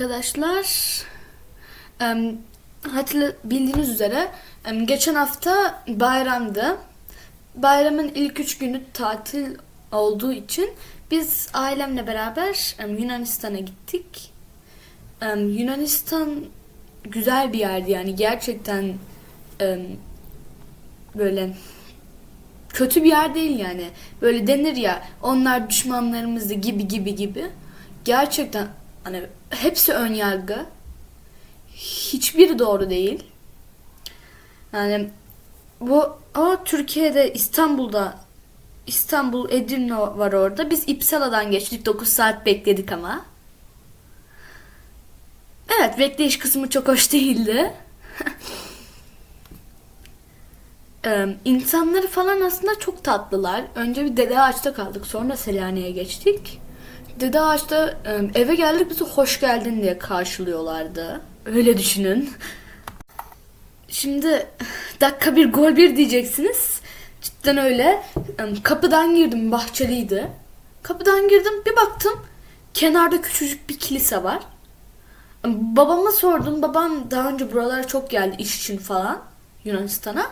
arkadaşlar. Hatırla bildiğiniz üzere geçen hafta bayramdı. Bayramın ilk üç günü tatil olduğu için biz ailemle beraber Yunanistan'a gittik. Yunanistan güzel bir yerdi yani gerçekten böyle kötü bir yer değil yani. Böyle denir ya onlar düşmanlarımızdı gibi gibi gibi. Gerçekten hani hepsi ön yargı. Hiçbiri doğru değil. Yani bu ama Türkiye'de İstanbul'da İstanbul Edirne var orada. Biz İpsala'dan geçtik. 9 saat bekledik ama. Evet bekleyiş kısmı çok hoş değildi. Ee, insanları falan aslında çok tatlılar. Önce bir Dede Ağaç'ta kaldık. Sonra Selanik'e geçtik. Dede Ağaç'ta e, eve geldik bizi hoş geldin diye karşılıyorlardı. Öyle düşünün. Şimdi dakika bir gol bir diyeceksiniz. Cidden öyle. Kapıdan girdim bahçeliydi. Kapıdan girdim bir baktım kenarda küçücük bir kilise var. Babama sordum. Babam daha önce buralara çok geldi iş için falan Yunanistan'a.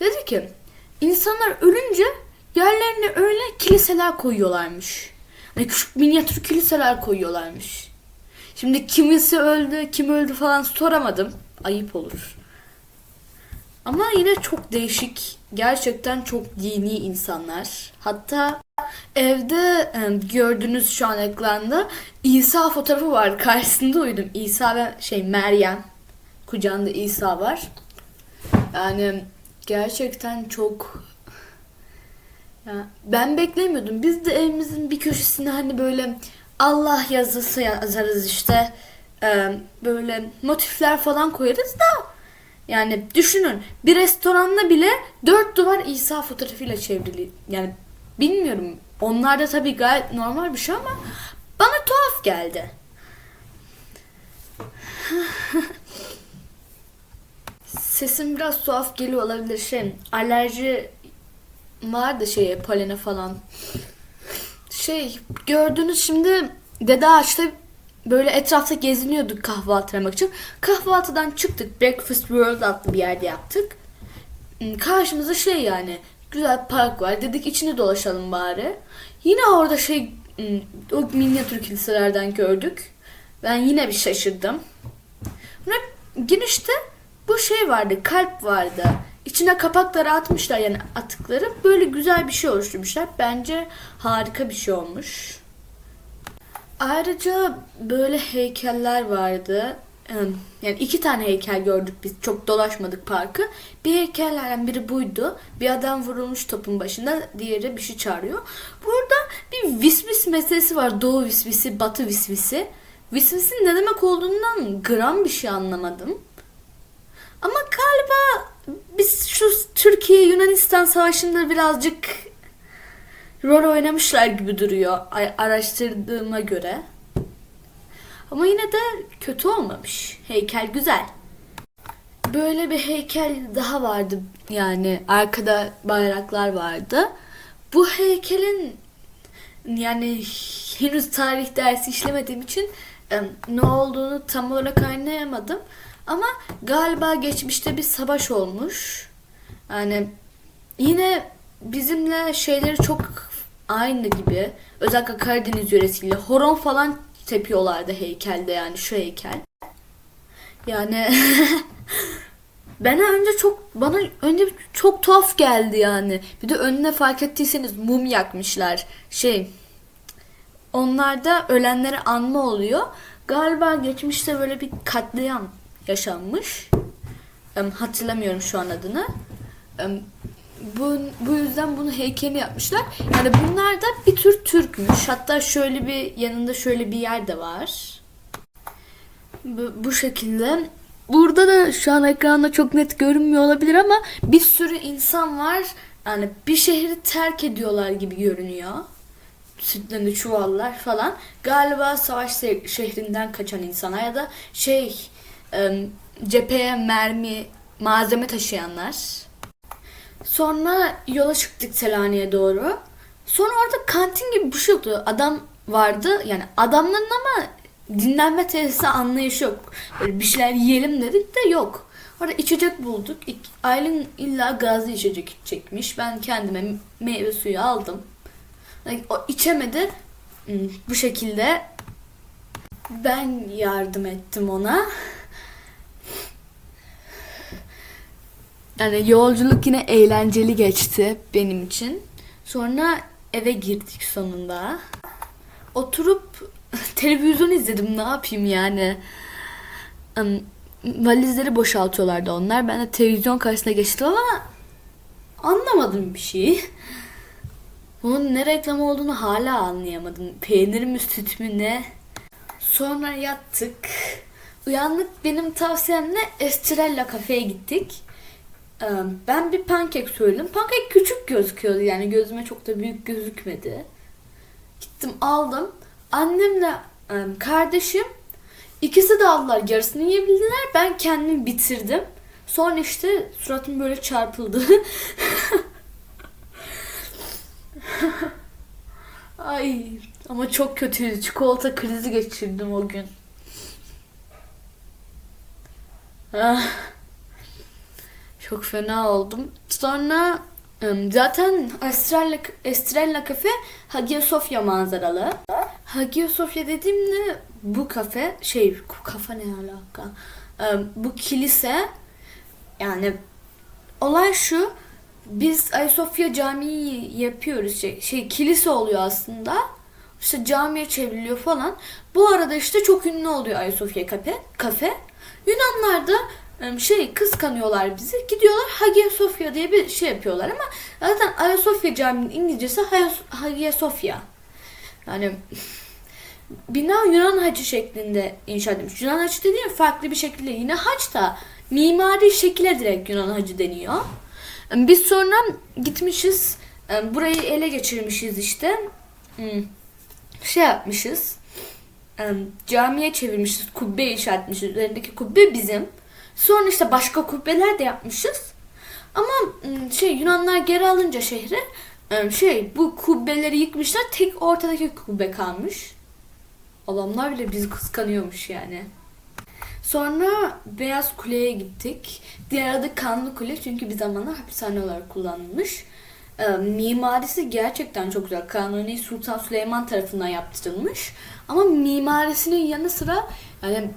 Dedi ki insanlar ölünce yerlerine öyle kiliseler koyuyorlarmış. Hani küçük minyatür kiliseler koyuyorlarmış. Şimdi kimisi öldü, kim öldü falan soramadım. Ayıp olur. Ama yine çok değişik, gerçekten çok dini insanlar. Hatta evde gördüğünüz şu an ekranda İsa fotoğrafı var. Karşısında uyudum. İsa ve şey Meryem. Kucağında İsa var. Yani gerçekten çok ya ben beklemiyordum. Biz de evimizin bir köşesine hani böyle Allah yazısı yazarız işte. Ee, böyle motifler falan koyarız da yani düşünün bir restoranda bile dört duvar İsa fotoğrafıyla çevrili. Yani bilmiyorum. Onlar da tabii gayet normal bir şey ama bana tuhaf geldi. Sesim biraz tuhaf geliyor olabilir şey. Alerji var da şeye polene falan. Şey gördünüz şimdi Dede Ağaç'ta böyle etrafta geziniyorduk kahvaltı yapmak için. Kahvaltıdan çıktık. Breakfast World adlı bir yerde yaptık. Hmm, Karşımızda şey yani güzel park var. Dedik içini dolaşalım bari. Yine orada şey hmm, o minyatür kiliselerden gördük. Ben yine bir şaşırdım. Sonra girişte bu şey vardı, kalp vardı. İçine kapakları atmışlar yani atıkları. Böyle güzel bir şey oluşturmuşlar. Bence harika bir şey olmuş. Ayrıca böyle heykeller vardı. Yani iki tane heykel gördük biz. Çok dolaşmadık parkı. Bir heykellerden biri buydu. Bir adam vurulmuş topun başında. Diğeri bir şey çağırıyor. Burada bir visvis meselesi var. Doğu visvisi, batı visvisi. Visvisin ne demek olduğundan gram bir şey anlamadım. Ama galiba biz şu Türkiye Yunanistan savaşında birazcık rol oynamışlar gibi duruyor araştırdığıma göre. Ama yine de kötü olmamış. Heykel güzel. Böyle bir heykel daha vardı yani arkada bayraklar vardı. Bu heykelin yani henüz tarih dersi işlemediğim için ne olduğunu tam olarak anlayamadım. Ama galiba geçmişte bir savaş olmuş. Yani yine bizimle şeyleri çok aynı gibi. Özellikle Karadeniz yöresiyle horon falan tepiyorlardı heykelde yani şu heykel. Yani bana önce çok bana önce çok tuhaf geldi yani. Bir de önüne fark ettiyseniz mum yakmışlar. Şey onlarda ölenleri anma oluyor. Galiba geçmişte böyle bir katliam yaşanmış. Hatırlamıyorum şu an adını. Bu, bu yüzden bunu heykelini yapmışlar. Yani bunlar da bir tür Türkmüş. Hatta şöyle bir yanında şöyle bir yer de var. Bu, bu şekilde. Burada da şu an ekranda çok net görünmüyor olabilir ama bir sürü insan var. Yani bir şehri terk ediyorlar gibi görünüyor. Sütlerini çuvallar falan. Galiba savaş şehrinden kaçan insana ya da şey cepheye mermi malzeme taşıyanlar. Sonra yola çıktık Selanik'e doğru. Sonra orada kantin gibi bir şey yoktu. Adam vardı yani adamların ama dinlenme tesisi anlayışı yok. Böyle bir şeyler yiyelim dedik de yok. Orada içecek bulduk. Aylin illa gazlı içecek içecekmiş. Ben kendime meyve suyu aldım. Like, O içemedi. Hmm, Bu şekilde ben yardım ettim ona. Yani yolculuk yine eğlenceli geçti benim için. Sonra eve girdik sonunda. Oturup televizyon izledim ne yapayım yani. Valizleri boşaltıyorlardı onlar. Ben de televizyon karşısına geçtim ama anlamadım bir şey. Bunun ne reklam olduğunu hala anlayamadım. Peynir mi süt mü ne? Sonra yattık. Uyandık benim tavsiyemle Estrella kafeye gittik. Ee, Ben bir pankek söyledim. Pankek küçük gözüküyordu yani gözüme çok da büyük gözükmedi. Gittim aldım. Annemle e, kardeşim ikisi de aldılar yarısını yiyebildiler. Ben kendim bitirdim. Sonra işte suratım böyle çarpıldı. Ay ama çok kötüydü. Çikolata krizi geçirdim o gün. Ah. Çok fena oldum. Sonra zaten Estrella, Estrella Cafe Hagia Sophia manzaralı. Hagia Sophia dediğimde bu kafe şey kafa ne alaka? Bu kilise yani olay şu biz Ayasofya Camii yapıyoruz şey, şey kilise oluyor aslında. İşte camiye çevriliyor falan. Bu arada işte çok ünlü oluyor Ayasofya kafe. kafe. Yunanlar da şey kıskanıyorlar bizi. Gidiyorlar Hagia Sophia diye bir şey yapıyorlar ama zaten Ayasofya Camii'nin İngilizcesi Hagia- Sophia. Yani bina Yunan hacı şeklinde inşa edilmiş. Yunan hacı dediğim farklı bir şekilde yine haç da mimari şekilde direkt Yunan hacı deniyor. Biz sonra gitmişiz. Burayı ele geçirmişiz işte. Hmm, Şey yapmışız. Camiye çevirmişiz. Kubbe inşa etmişiz. Üzerindeki kubbe bizim. Sonra işte başka kubbeler de yapmışız. Ama hmm, şey Yunanlar geri alınca şehri em, şey bu kubbeleri yıkmışlar. Tek ortadaki kubbe kalmış. Adamlar bile bizi kıskanıyormuş yani. Sonra Beyaz Kule'ye gittik. Diğer adı Kanlı Kule çünkü bir zamanlar hapishane olarak kullanılmış. Ee, mimarisi gerçekten çok güzel. Kanuni Sultan Süleyman tarafından yaptırılmış. Ama mimarisinin yanı sıra yani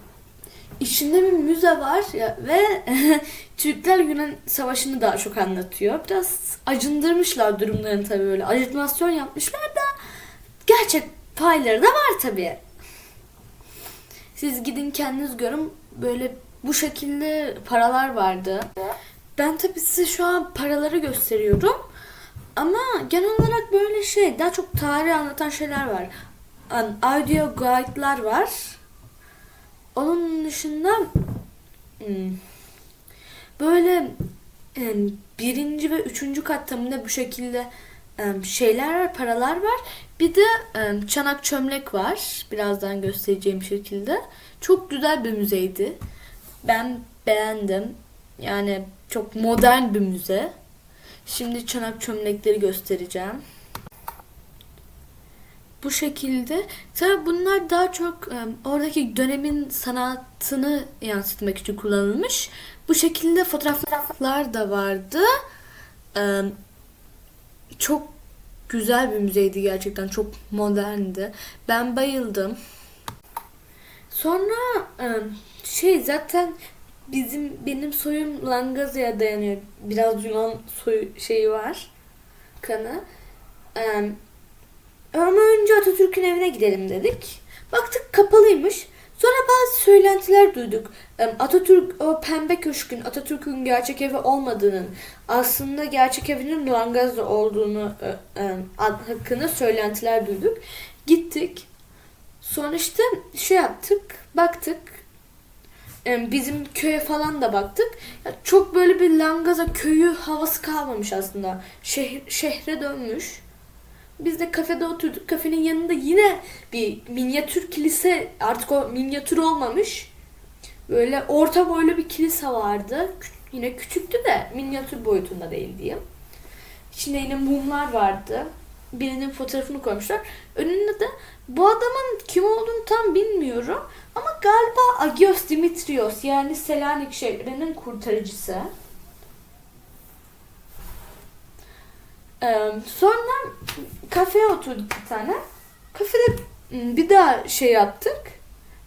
içinde bir müze var ya, ve Türkler Yunan Savaşı'nı daha çok anlatıyor. Biraz acındırmışlar durumlarını tabii böyle. Ajitasyon yapmışlar da gerçek payları da var tabii. Siz gidin kendiniz görün. Böyle bu şekilde paralar vardı. Ben tabii size şu an paraları gösteriyorum. Ama genel olarak böyle şey daha çok tarih anlatan şeyler var. Audio guide'lar var. Onun dışında hmm, böyle em, birinci ve üçüncü katta mı ne bu şekilde em, şeyler var, paralar var. Bir de çanak çömlek var. Birazdan göstereceğim şekilde. Çok güzel bir müzeydi. Ben beğendim. Yani çok modern bir müze. Şimdi çanak çömlekleri göstereceğim. Bu şekilde. Tabii bunlar daha çok em, oradaki dönemin sanatını yansıtmak için kullanılmış. Bu şekilde fotoğraflar da vardı. Em, çok güzel bir müzeydi gerçekten. Çok moderndi. Ben bayıldım. Sonra em, şey zaten bizim benim soyum Langaza'ya dayanıyor. Biraz Yunan soyu şeyi var. Kanı. Em, ama önce Atatürk'ün evine gidelim dedik. Baktık kapalıymış. Sonra bazı söylentiler duyduk. Atatürk o pembe köşkün Atatürk'ün gerçek evi olmadığının aslında gerçek evinin Langaz'da olduğunu e, hakkında söylentiler duyduk. Gittik. Sonra işte şey yaptık. Baktık. Bizim köye falan da baktık. Çok böyle bir Langaza köyü havası kalmamış aslında. Şehre dönmüş. Biz de kafede oturduk. Kafenin yanında yine bir minyatür kilise artık o minyatür olmamış. Böyle orta boylu bir kilise vardı. Yine küçüktü de minyatür boyutunda değil diyeyim. İçinde yine mumlar vardı. Birinin fotoğrafını koymuşlar. Önünde de Bu adamın kim olduğunu tam bilmiyorum. Ama galiba Agios Dimitrios yani Selanik şehrinin kurtarıcısı. Ee, sonra kafeye oturduk bir tane. Kafede bir daha şey yaptık.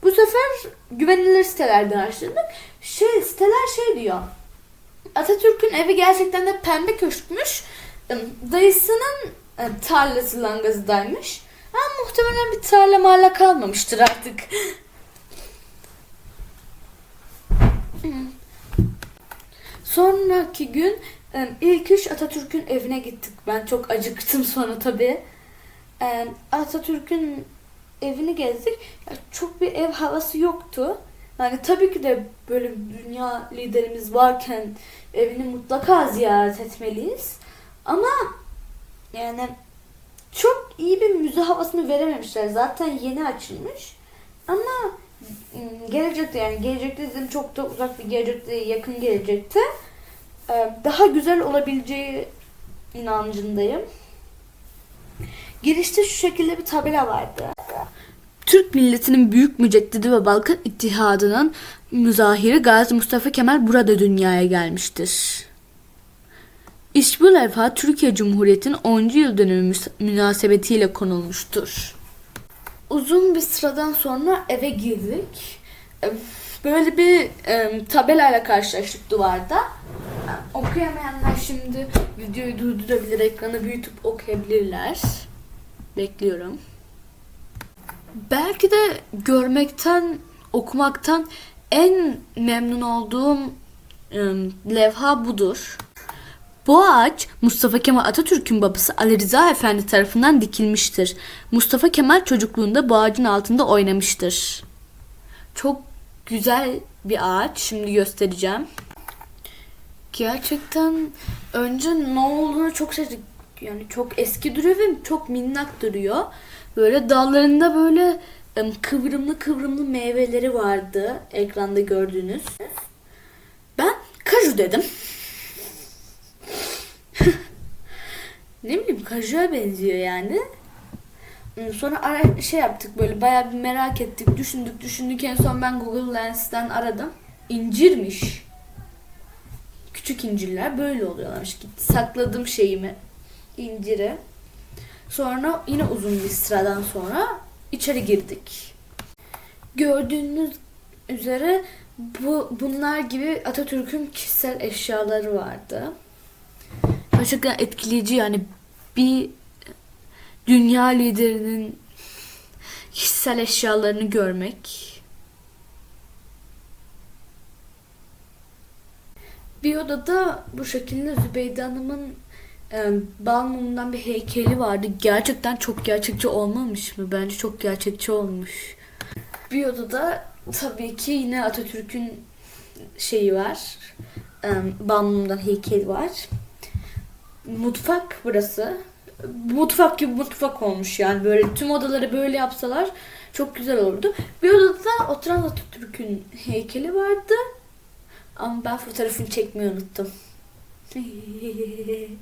Bu sefer güvenilir sitelerden araştırdık. Şey, siteler şey diyor. Atatürk'ün evi gerçekten de pembe köşkmüş. Dayısının e, tarlası Langazı'daymış. Ama muhtemelen bir tarla marla kalmamıştır artık. Sonraki gün ilk iş Atatürk'ün evine gittik. Ben çok acıktım sonra tabii. Atatürk'ün evini gezdik. Çok bir ev havası yoktu. Yani tabii ki de böyle dünya liderimiz varken evini mutlaka ziyaret etmeliyiz. Ama yani çok iyi bir müze havasını verememişler. Zaten yeni açılmış. Ama gelecekte yani gelecekte dedim çok da uzak bir gelecekte yakın gelecekte daha güzel olabileceği inancındayım. Girişte şu şekilde bir tabela vardı. Türk milletinin büyük müceddidi ve Balkan İttihadı'nın müzahiri Gazi Mustafa Kemal burada dünyaya gelmiştir. İş bu levha Türkiye Cumhuriyeti'nin 10. yıl dönümü münasebetiyle konulmuştur. Uzun bir sıradan sonra eve girdik. Böyle bir e, tabelayla karşılaştık duvarda. Okuyamayanlar şimdi videoyu durdurabilir, ekranı büyütüp okuyabilirler. Bekliyorum. Belki de görmekten, okumaktan en memnun olduğum e, levha budur. Bu ağaç Mustafa Kemal Atatürk'ün babası Ali Rıza Efendi tarafından dikilmiştir. Mustafa Kemal çocukluğunda bu ağacın altında oynamıştır. Çok güzel bir ağaç. Şimdi göstereceğim. Gerçekten önce ne olduğunu çok şaşırdık. Yani çok eski duruyor ve çok minnak duruyor. Böyle dallarında böyle kıvrımlı kıvrımlı meyveleri vardı. Ekranda gördüğünüz. Ben kaju dedim. ne bileyim kajuya benziyor yani. Hmm, Sonra ara şey yaptık böyle bayağı bir merak ettik, düşündük, düşündük. En son ben Google Lens'ten aradım. İncirmiş. Küçük incirler böyle oluyorlarmış. Gitti sakladım şeyimi, inciri. Sonra yine uzun bir sıradan sonra içeri girdik. Gördüğünüz üzere bu bunlar gibi Atatürk'ün kişisel eşyaları vardı. Gerçekten etkileyici yani bir dünya liderinin kişisel eşyalarını görmek. Bir odada bu şekilde Zübeyde Hanım'ın e, Balmum'dan bir heykeli vardı. Gerçekten çok gerçekçi olmamış mı? Bence çok gerçekçi olmuş. Bir odada tabii ki yine Atatürk'ün şeyi var. E, Balmum'dan heykeli var. Mutfak burası. Mutfak gibi mutfak olmuş yani böyle tüm odaları böyle yapsalar çok güzel olurdu. Bir odada oturan Atatürk'ün heykeli vardı. Ama ben fotoğrafını çekmeyi unuttum.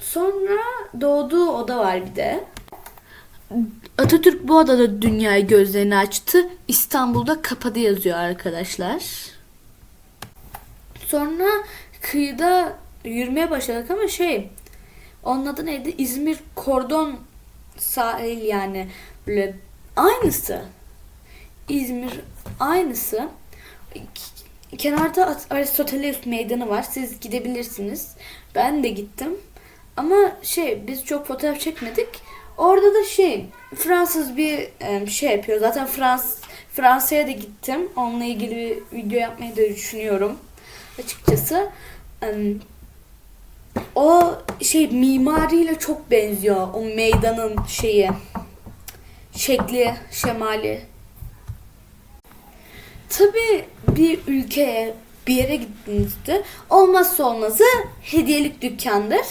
Sonra doğduğu oda var bir de. Atatürk bu odada dünyayı gözlerini açtı. İstanbul'da kapadı yazıyor arkadaşlar. Sonra kıyıda yürümeye başladık ama şey onun adı neydi? İzmir Kordon sahil yani böyle aynısı. İzmir aynısı. Kenarda Aristoteles meydanı var. Siz gidebilirsiniz. Ben de gittim. Ama şey biz çok fotoğraf çekmedik. Orada da şey Fransız bir e, şey yapıyor. Zaten Frans Fransa'ya da gittim. Onunla ilgili bir video yapmayı da düşünüyorum. Açıkçası. O şey mimariyle çok benziyor. O meydanın şeyi. Şekli, şemali. Tabii bir ülkeye bir yere gittiğinizde olmazsa olmazı hediyelik dükkandır.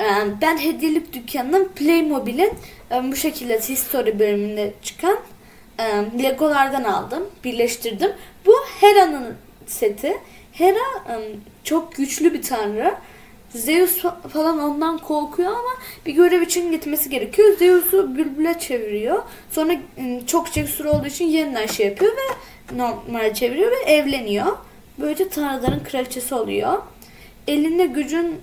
Ee, Ben hediyelik dükkanının Playmobil'in e, bu şekilde History bölümünde çıkan e, Legolardan aldım, birleştirdim. Bu Hera'nın seti. Hera e, çok güçlü bir tanrı. Zeus fa- falan ondan korkuyor ama bir görev için gitmesi gerekiyor. Zeus'u bülbüle çeviriyor. Sonra ım, çok cesur olduğu için yeniden şey yapıyor ve normal çeviriyor ve evleniyor. Böylece tanrıların kraliçesi oluyor. Elinde gücün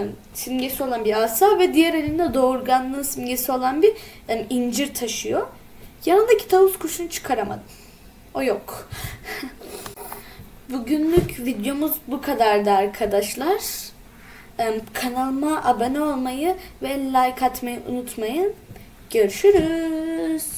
ım, simgesi olan bir asa ve diğer elinde doğurganlığın simgesi olan bir ım, incir taşıyor. Yanındaki tavus kuşunu çıkaramadım. O yok. Bugünlük videomuz bu kadardı arkadaşlar. Kanalıma abone olmayı ve like atmayı unutmayın. Görüşürüz.